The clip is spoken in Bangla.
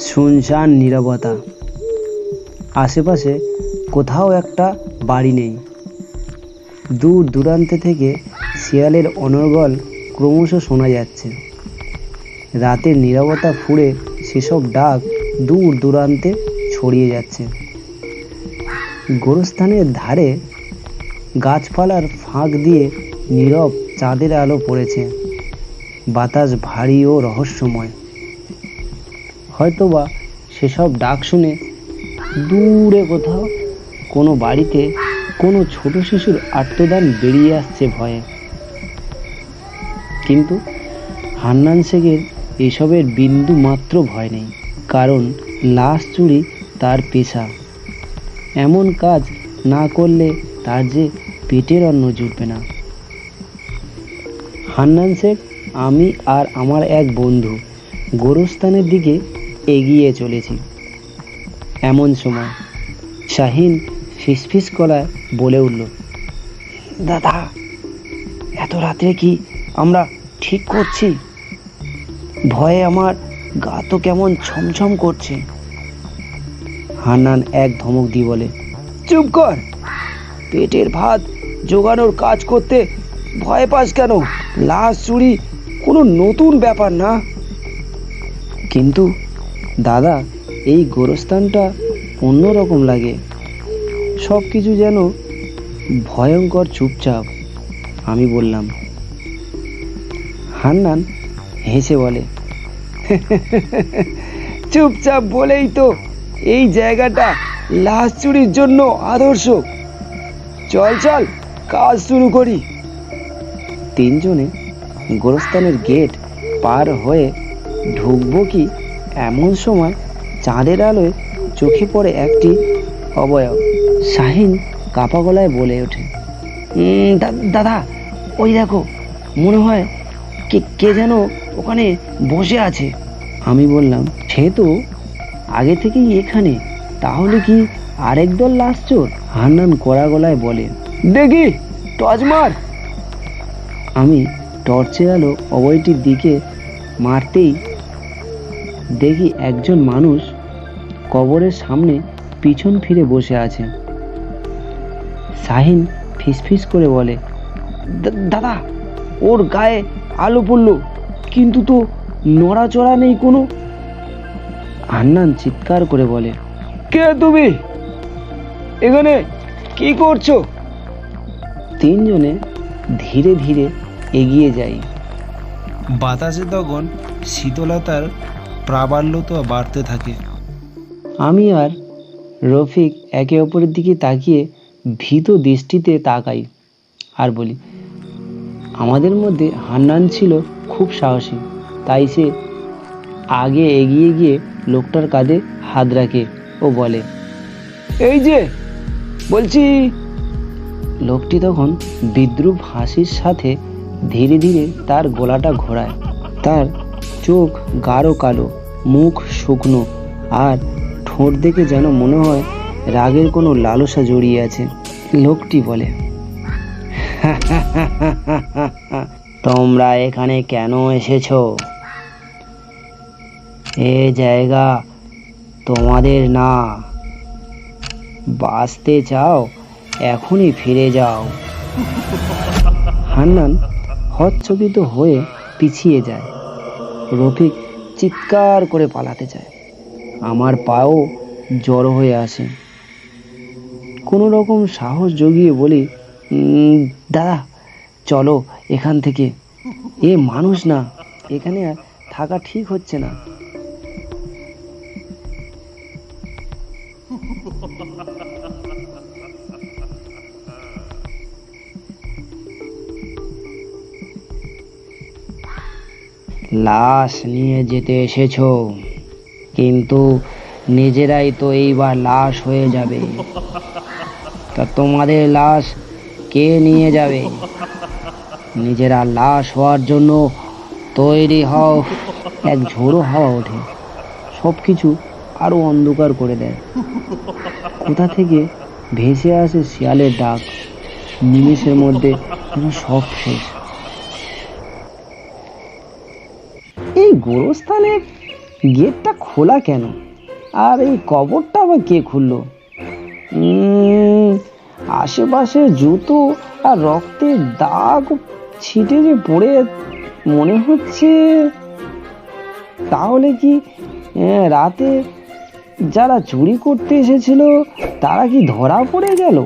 শুনশান নীরবতা। আশেপাশে কোথাও একটা বাড়ি নেই। দূর দূরান্তে থেকে শিয়ালের অনর্গল ক্রমশ শোনা যাচ্ছে। রাতের নীরবতা ফুঁড়ে সেসব ডাক দূর দূরান্তে ছড়িয়ে যাচ্ছে। গোরস্থানের ধারে গাছপালার ফাঁক দিয়ে নীরব চাঁদের আলো পড়েছে। বাতাস ভারী ও রহস্যময়। হয়তোবা সেসব ডাক শুনে দূরে কোথাও কোনো বাড়িতে কোনো ছোট শিশুর আত্মদান বেরিয়ে আসছে ভয়ে। কিন্তু হান্নান শেখের এসবের বিন্দু মাত্র ভয় নেই, কারণ লাশ চুরি তার পেশা। এমন কাজ না করলে তার যে পেটের অন্ন জুটবে না। হান্নান শেখ আমি আর আমার এক বন্ধু গোরস্থানের দিকে এগিয়ে চলেছি। এমন সময় শাহিন ফিসফিস কলায় বলে উঠল, দাদা, এত রাত্রে কি আমরা ঠিক করছি? ভয়ে আমার গা তো কেমন ছমছম করছে। হান্নান এক ধমক দিয়ে বলে, চুপ কর, পেটের ভাত জোগানোর কাজ করতে ভয় পাস কেন? লাশ চুরি কোনো নতুন ব্যাপার না। কিন্তু দাদা, এই গোরস্থানটা অন্যরকম লাগে। সব কিছু যেন ভয়ঙ্কর চুপচাপ, আমি বললাম। হান্নান হেসে বলে, চুপচাপ বলেই তো, এই জায়গাটা লাশ চুরির জন্য আদর্শ। চল চল, কাজ শুরু করি। তিনজনে গোরস্থানের গেট পার হয়ে ঢুকবো কি এমন সময় চাঁদের আলোয় চোখে পড়ে একটি অবয়ব। শাহিন কাপা গলায় বলে ওঠে "উম, দাদা ওই দেখো মনে হয় কে কে যেন ওখানে বসে আছে। আমি বললাম সে তো আগে থেকেই এখানে তাহলে কি আরেক দল লাশ চোর হান্নান কড়া গলায় বলে দেখি টর্চ মার। আমি টর্চের আলো অবয়টির দিকে মারতেই দেখি একজন মানুষ কবরের সামনে পিছন ফিরে বসে আছে। শাহিন ফিসফিস করে বলে দাদা, ওর গায়ে আলো পড়ল, কিন্তু তো নড়াচড়া নেই কোনো? হান্নান চিৎকার করে বলে, কে তুমি? এখানে কি করছ? তিনজনে ধীরে ধীরে এগিয়ে যাই। বাতাসে তখন শীতলতার প্রাবল্যতা বাড়তে থাকে। আমি আর রফিক একে অপরের দিকে তাকিয়ে ভীত দৃষ্টিতে তাকাই আর বলি, আমাদের মধ্যে হান্নান ছিল খুব সাহসী, তাই সে আগে এগিয়ে গিয়ে লোকটার কাঁধে হাত রাখে ও বলে, এই যে, বলছি। লোকটি তখন বিদ্রুপ হাসির সাথে ধীরে ধীরে তার গলাটা ঘোরায়। তার চোখ গাঢ় কালো মুখ শুকনো আর ঠোঁট দেখে যেন মনে হয় রাগের কোনো লালসা জড়িয়ে আছে, লোকটি বলে। তোমরা এখানে কেন এসেছ? এ জায়গা তোমাদের না। বাঁচতে চাও, এখনই ফিরে যাও। হান্নান হচ্ছকিত হয়ে পিছিয়ে যায়। রফিক চিৎকার করে পালাতে চায়। আমার পাও জড়ো হয়ে আসে। কোনো রকম সাহস জগিয়ে বলি "উম, দাদা চলো এখান থেকে। এ মানুষ না এখানে আর থাকা ঠিক হচ্ছে না। লাশ নিয়ে যেতে এসেছ। কিন্তু নিজেরাই তো এইবার লাশ হয়ে যাবে। তা তোমাদের লাশ কে নিয়ে যাবে? নিজেরা লাশ হওয়ার জন্য তৈরি হও। এক ঝোড়ো হাওয়া ওঠে। সব কিছু আরও অন্ধকার করে দেয়। কোথা থেকে ভেসে আসে শিয়ালের ডাক? নিমেষের মধ্যে সব শেষ। এই গোরস্থানে গেটটা খোলা কেন? আর এই কবরটা আবার কে খুললো? আশেপাশে জুতো আর রক্তের দাগ ছিটে যে পড়ে মনে হচ্ছে। তাহলে কি রাতে যারা চুরি করতে এসেছিল, তারা কি ধরা পড়ে গেল?